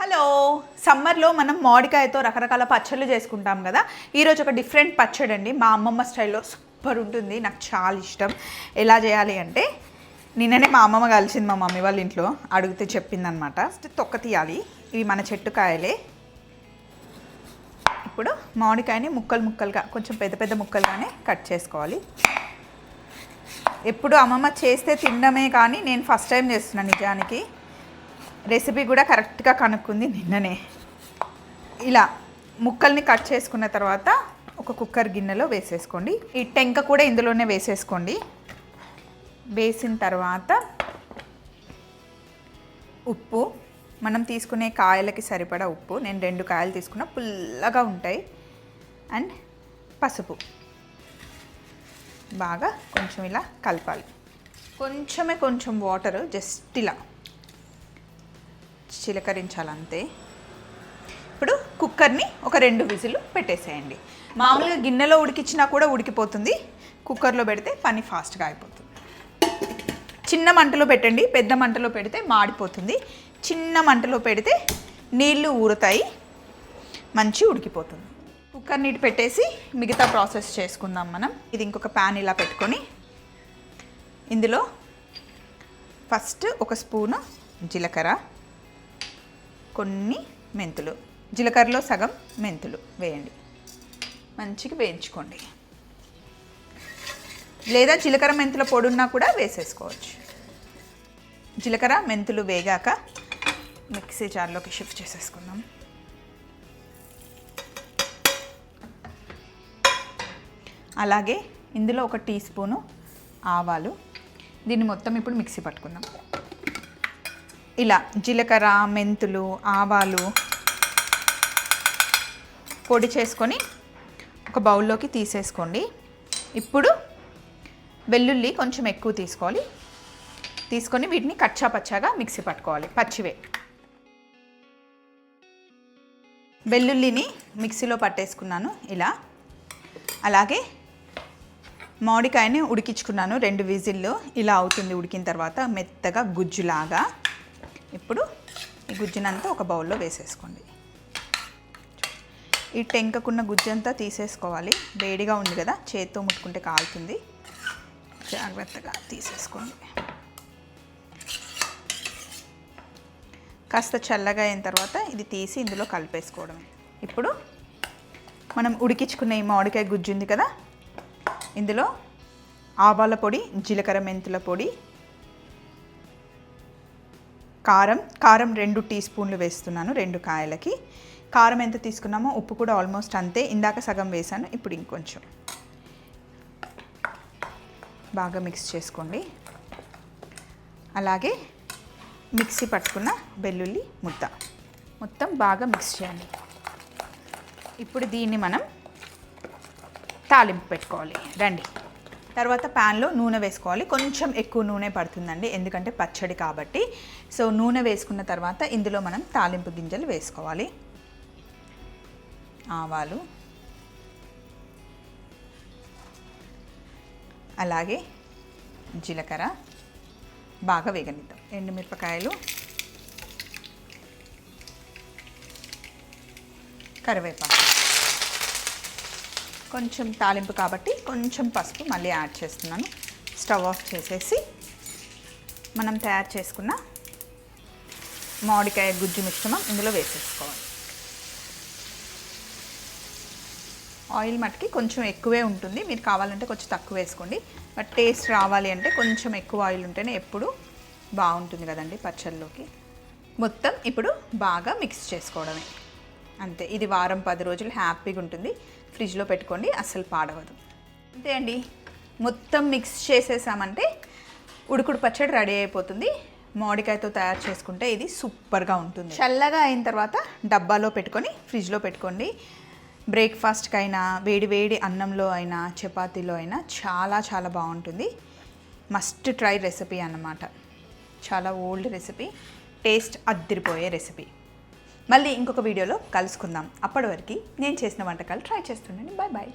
Hello సమ్మర్లో మనం మామిడికాయతో రకరకాల పచ్చళ్ళు చేసుకుంటాం కదా. ఈరోజు ఒక డిఫరెంట్ పచ్చడి అండి మా అమ్మమ్మ స్టైల్లో సూపర్ ఉంటుంది. నాకు చాలా ఇష్టం. ఎలా చేయాలి అంటే నిన్ననే మా అమ్మమ్మ కలిసింది మా మమ్మీ వాళ్ళ ఇంట్లో. అడిగితే చెప్పిందనమాట ఫస్ట్ తొక్క తీయాలి. ఇవి మన చెట్టు కాయలే. ఇప్పుడు మామిడికాయని ముక్కలు ముక్కలుగా కొంచెం పెద్ద పెద్ద ముక్కలుగానే కట్ చేసుకోవాలి. ఎప్పుడు అమ్మమ్మ చేస్తే తినడమే కానీ నేను ఫస్ట్ టైం చేస్తున్నాను నిజానికి. రెసిపీ కూడా కరెక్ట్గా కనుక్కుంది నిన్ననే. ఇలా ముక్కల్ని కట్ చేసుకున్న తర్వాత ఒక కుక్కర్ గిన్నెలో వేసేసుకోండి. ఈ టెంక కూడా ఇందులోనే వేసేసుకోండి. వేసిన తర్వాత ఉప్పు మనం తీసుకునే కాయలకి సరిపడా ఉప్పు నేను రెండు కాయలు తీసుకున్న పుల్లగా ఉంటాయి. అండ్ పసుపు. బాగా కొంచెం ఇలా కలపాలి. కొంచెమే కొంచెం వాటర్ జస్ట్ ఇలా. చిలకరించాలంతే. ఇప్పుడు కుక్కర్ని ఒక రెండు విజిల్ పెట్టేసేయండి. మామూలుగా గిన్నెలో ఉడికిచ్చినా కూడా ఉడికిపోతుంది. కుక్కర్లో పెడితే పని ఫాస్ట్గా అయిపోతుంది. చిన్న మంటలో పెట్టండి పెద్ద మంటలో పెడితే మాడిపోతుంది. చిన్న మంటలో పెడితే నీళ్ళు ఊరుతాయి మంచి ఉడికిపోతుంది. కుక్కర్ నీటి పెట్టేసి మిగతా ప్రాసెస్ చేసుకుందాం మనం. ఇది ఇంకొక ప్యాన్ ఇలా పెట్టుకొని ఇందులో ఫస్ట్ ఒక స్పూను జీలకర్ర కొన్ని మెంతులు. జీలకర్రలో సగం మెంతులు వేయండి. మంచిగా వేయించుకోండి. లేదా జీలకర్ర మెంతుల పొడి ఉన్నా కూడా వేసేసుకోవచ్చు. జీలకర్ర మెంతులు వేగాక మిక్సీ జార్లోకి షిఫ్ట్ చేసేసుకుందాం. అలాగే ఇందులో ఒక టీ స్పూను ఆవాలు. దీన్ని మొత్తం ఇప్పుడు మిక్సీ పట్టుకుందాం. ఇలా జీలకర్ర మెంతులు ఆవాలు పొడి చేసుకొని ఒక బౌల్లోకి తీసేసుకోండి. ఇప్పుడు వెల్లుల్లి కొంచెం ఎక్కువ తీసుకోవాలి. తీసుకొని వీటిని కచ్చా పచ్చాగా మిక్సీ పట్టుకోవాలి. పచ్చివే. వెల్లుల్లిని మిక్సీలో పట్టేసుకున్నాను ఇలా. అలాగే మామిడికాయని ఉడికించుకున్నాను రెండు విజిల్లో. ఇలా అవుతుంది ఉడికిన తర్వాత మెత్తగా గుజ్జులాగా. ఇప్పుడు ఈ గుజ్జునంతా ఒక బౌల్లో వేసేసుకోండి. ఈ టెంకకున్న గుజ్జంతా తీసేసుకోవాలి. వేడిగా ఉంది కదా చేత్తో ముట్టుకుంటే కాలుతుంది. జాగ్రత్తగా తీసేసుకోండి. కాస్త చల్లగా అయిన తర్వాత ఇది తీసి ఇందులో కలిపేసుకోవడమే. ఇప్పుడు మనం ఉడికించుకున్న ఈ మామిడికాయ గుజ్జు ఉంది కదా ఇందులో ఆవాల పొడి జీలకర్ర మెంతుల పొడి కారం కారం రెండు టీ స్పూన్లు వేస్తున్నాను రెండు కాయలకి. కారం ఎంత తీసుకున్నామో ఉప్పు కూడా ఆల్మోస్ట్ అంతే. ఇందాక సగం వేసాను ఇప్పుడు ఇంకొంచెం. బాగా మిక్స్ చేసుకోండి. అలాగే మిక్సీ పట్టుకున్న వెల్లుల్లి ముద్ద. మొత్తం బాగా మిక్స్ చేయండి. ఇప్పుడు దీన్ని మనం తాలింపు పెట్టుకోవాలి. రండి. తర్వాత ప్యాన్లో నూనె వేసుకోవాలి. కొంచెం ఎక్కువ నూనె పడుతుందండి. ఎందుకంటే పచ్చడి కాబట్టి. సో నూనె వేసుకున్న తర్వాత ఇందులో మనం తాలింపు గింజలు వేసుకోవాలి. ఆవాలు. అలాగే జీలకర్ర. బాగా వేగనిద్దాం. ఎండుమిరపకాయలు. కరివేపాకు. కొంచెం తాలింపు కాబట్టి కొంచెం పసుపు మళ్ళీ యాడ్ చేస్తున్నాను. స్టవ్ ఆఫ్ చేసేసి మనం తయారు చేసుకున్న మామిడికాయ గుజ్జు మిశ్రమం ఇందులో వేసేసుకోవాలి. ఆయిల్ మట్టుకి కొంచెం ఎక్కువే ఉంటుంది. మీరు కావాలంటే కొంచెం తక్కువ వేసుకోండి. బట్ టేస్ట్ రావాలి అంటే కొంచెం ఎక్కువ ఆయిల్ ఉంటేనే ఎప్పుడు బాగుంటుంది కదండి పచ్చళ్ళలోకి మొత్తం ఇప్పుడు బాగా మిక్స్ చేసుకోవడమే. అంతే. ఇది వారం పది రోజులు హ్యాపీగా ఉంటుంది. ఫ్రిడ్జ్లో పెట్టుకోండి అస్సలు పాడవదు. అంతే అండి. మొత్తం మిక్స్ చేసేసామంటే ఉడుకుడు పచ్చడి రెడీ అయిపోతుంది. మామిడికాయతో తయారు చేసుకుంటే ఇది సూపర్గా ఉంటుంది. చల్లగా అయిన తర్వాత డబ్బాలో పెట్టుకొని ఫ్రిడ్జ్లో పెట్టుకోండి. బ్రేక్ఫాస్ట్కైనా వేడి వేడి అన్నంలో అయినా చపాతీలో అయినా చాలా చాలా బాగుంటుంది. మస్ట్ ట్రై రెసిపీ అన్నమాట. చాలా ఓల్డ్ రెసిపీ టేస్ట్ అద్దరిపోయే రెసిపీ. మళ్ళీ ఇంకొక వీడియోలో కలుసుకుందాం. అప్పటి వరకు నేను చేసిన వంటకాలు ట్రై చేస్తుండండి. Bye bye